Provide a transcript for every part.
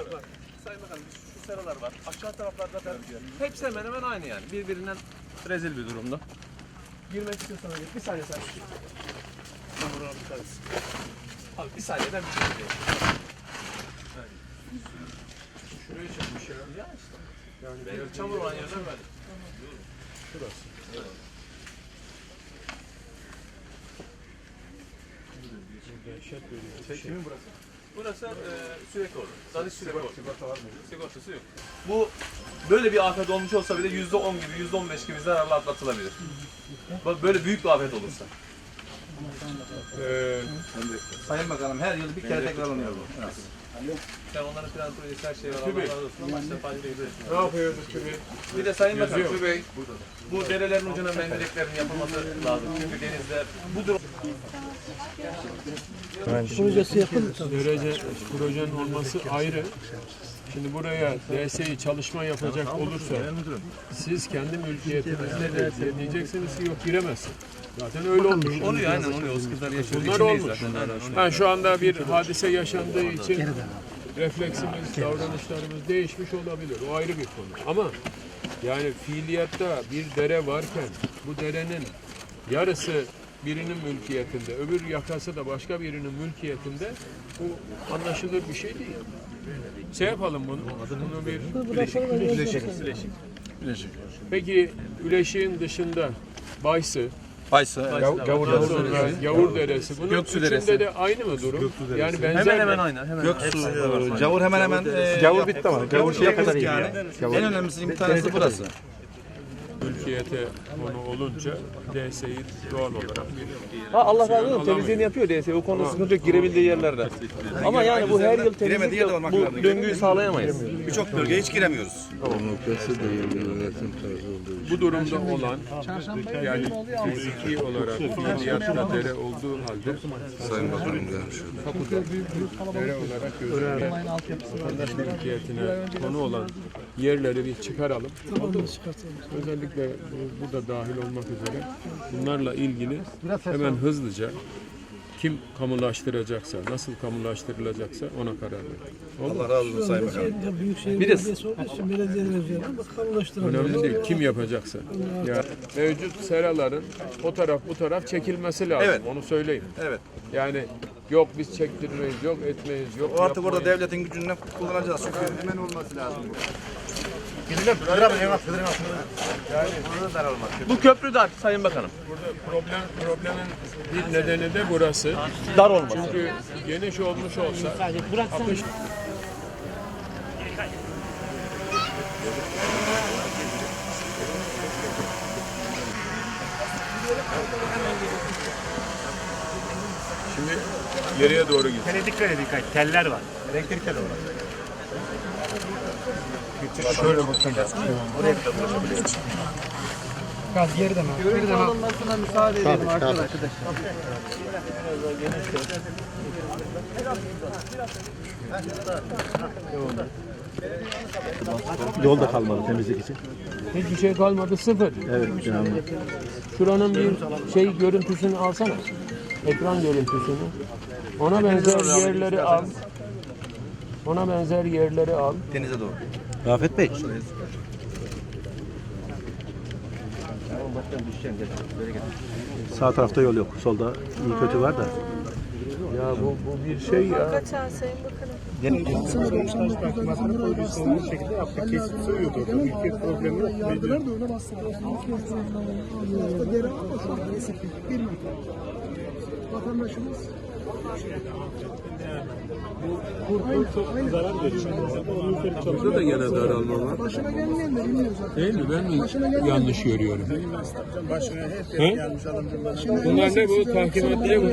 Var var. Sayın Bakanım şu seralar var. Aşağı taraflarda da hepsi hemen hemen aynı yani. Birbirinden rezil bir durumda. Girmek istiyorsanız gir. Bir saniye sen. Ben buradan bir tanesi. Abi bir saniyeden bir şey değil. Şuraya çıkmış ya. Ya işte. Yani benim çamur olan yerler böyle. Dehşet veriyor. Kimin burası? Burası e, Sürekoğlu. Danış Sürekoğlu. Sigorta var mı? Sigortası yok. Bu böyle bir afet olmuş olsa bile yüzde on gibi, yüzde on beş gibi zararla atlatılabilir. Bak böyle büyük bir afet olursa. Ee, Sayın Bakanım her yıl bir kere tekrarlanıyor bu. Evet. Sen onların plan projesi her şey var. Tabii. Allah razı olsun. Ama işte Fatih Bey biliyorsun. ne yapıyordu TÜBİ? Bir de Sayın Bakanım, Yazıyor. Bey, bu derelerin ucuna mendireklerin yapılması lazım. Çünkü denizler bu durum Derece projenin olması ayrı. Şimdi buraya DSİ çalışma yapacak olursa siz kendi mülkiyetinizde de diyeceksiniz ki yok giremezsin. Zaten öyle olmuş. oluyor aynen oluyor. O sıkıntılar yaşıyoruz. Bunlar İçindeyiz olmuş. zaten. Aynen, oluyor. Ha, şu anda bir hadise yaşandığı için refleksimiz, davranışlarımız değişmiş olabilir. O ayrı bir konu. Ama yani fiiliyatta bir dere varken bu derenin yarısı birinin mülkiyetinde, öbür yakası da başka birinin mülkiyetinde bu anlaşılır bir şey değil. Şey yapalım bunu, bunu bir Peki Üleşik'in dışında Baysı, Baysı, Ondan sonra Yavur Deresi. Bunun Göksu içinde Deresi. de aynı mı durum? Yani benzer Hemen mi? hemen aynı. Hemen. Göksu, e, Cavur hemen hemen e, Cavur bitti ama Cavur şeye kadar yani. En önemlisi bir tanesi burası. Mülkiyete konu olunca DSİ doğal olarak bir Ha Allah razı olsun temizliğini yapıyor DS. O konuda sıkıntı yok girebildiği yerlerde. Ama yani bu her yıl Giremediği temizlikle bu döngüyü sağlayamayız. Birçok bölgeye hiç giremiyoruz. bu durumda olan yani fiziki olarak fiiliyatta dere olduğu halde Sayın Bakanım tapuda dere olarak. Vatandaş mülkiyetine konu olan yerleri bir çıkaralım. Özellikle bu, burada dahil olmak üzere bunlarla ilgili hemen hızlıca kim kamulaştıracaksa, nasıl kamulaştırılacaksa ona karar mu? Allah razı olsun Sayın Bakanım. Bir de Önemli değil. Kim yapacaksa. Ya mevcut seraların o taraf bu taraf çekilmesi lazım. Evet. Onu söyleyeyim. Evet. Yani yok biz çektirmeyiz, yok etmeyiz, yok O artık orada yapmayız. devletin gücünü kullanacağız çünkü hemen olması lazım. Bu köprü dar Sayın Bakanım. Burada problem problemin bir nedeni de burası. Dar olması. Çünkü geniş olmuş olsa akış Şimdi geriye doğru git. Tele dikkat edin. Teller var. Elektrik teli var. Şöyle bakın. alınmasına müsaade edelim arkadaşlar. Yol da kalmadı temizlik için. Hiçbir şey kalmadı sıfır. Evet canım. Şuranın bir şey görüntüsünü alsana. Ekran görüntüsünü. Ona benzer yerleri al. Ona benzer yerleri al. Denize doğru. Rafet Bey. Sağ tarafta yol yok. Solda iyi kötü var da. Ya bu, bu bir şey ya. Kaçar Sayın Bakanım. Yardılar da öyle bastılar. Hafta geri alma şu an neyse ki bir metre. Vatandaşımız Burada da gene daralma var. başına gelmeyen de bilmiyor zaten. Değil mi? Ben mi yanlış görüyorum? Başına hep adamcım. Başına. Bunlar ne bu? Tahkimatlıya mı?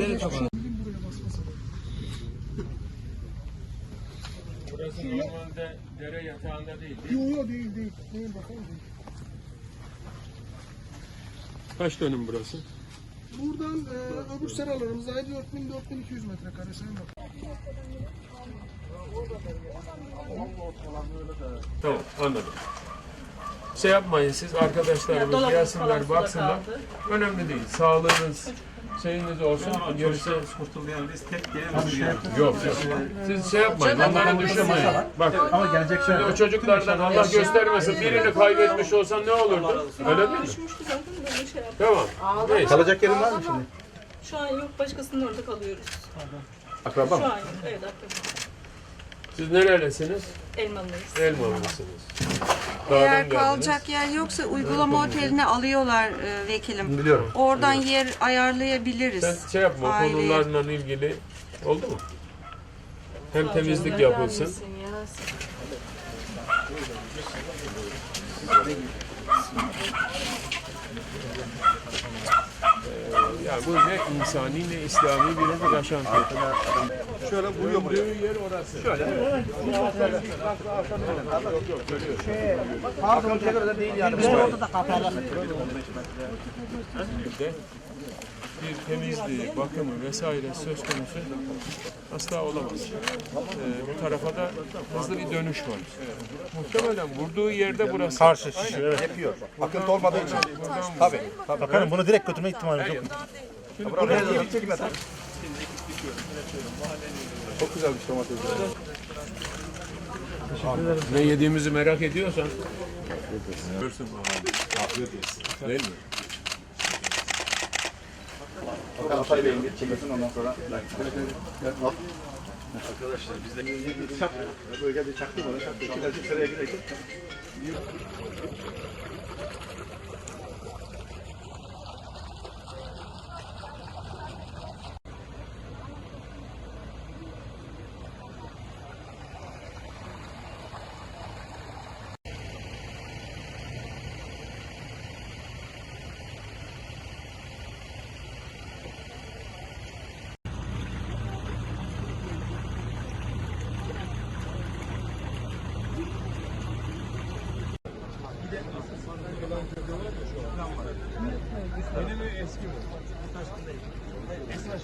Burası normalde dere yatağında değil. Yok yok değil değil. Değil bakalım. Kaç dönüm burası? Buradan e, öbür seralarımızda 4000-4200 metrekare Sayın Bakanım. Tamam anladım. Şey yapmayın siz arkadaşlarımız gelsinler baksınlar. Önemli değil. Sağlığınız şeyiniz olsun. Gerisi Kurtuldu yani biz tek gelemeyiz yani. yok yok. Siz şey yapmayın. Onları düşünmeyin. Bak Ama gelecek şey şimdi o çocuklardan Allah göstermesin birini kaybetmiş olsan ne olurdu? Öyle değil mi? Şey. Tamam. Neyse. Kalacak yerin var mı şimdi? Şu an yok başkasının orada kalıyoruz. Akraba Şu mı? an yok. Evet aklımda. Siz nerelisiniz? Elmalıyız. Elmalısınız. Eğer kalacak yer yoksa uygulama oteline alıyorlar e, vekilim. Biliyorum. Oradan yer ayarlayabiliriz. Sen şey yapma, Aileye. konularla ilgili oldu mu? Hem temizlik yapılsın. vermesin ya. Yani bu ne insani ne İslami bir yaşantı. Şöyle vuruyor buraya. Yer orası. Şöyle. Pardon çeker öyle değil yani. Biz orada da de bir temizliği, bakımı vesaire söz konusu asla olamaz. Ee, bu tarafa da hızlı bir dönüş var. Muhtemelen vurduğu yerde burası. Karşı şişiyor. Yapıyor. Akıntı olmadığı için. Tabii. Bakanım bunu direkt götürme ihtimali yok. Buraya değil. Çekim yeter. Çok güzelmiş domatesler. Ne yediğimizi merak ediyorsan. Görsün bakalım. Afiyet olsun. Değil mi? Bakalım Hatay Bey'in çekilsin ondan sonra. Arkadaşlar bizde çak, bölgede çaktı bana çaktı. Kilerci sıraya girecek. Yeni mi eski mi? Eski.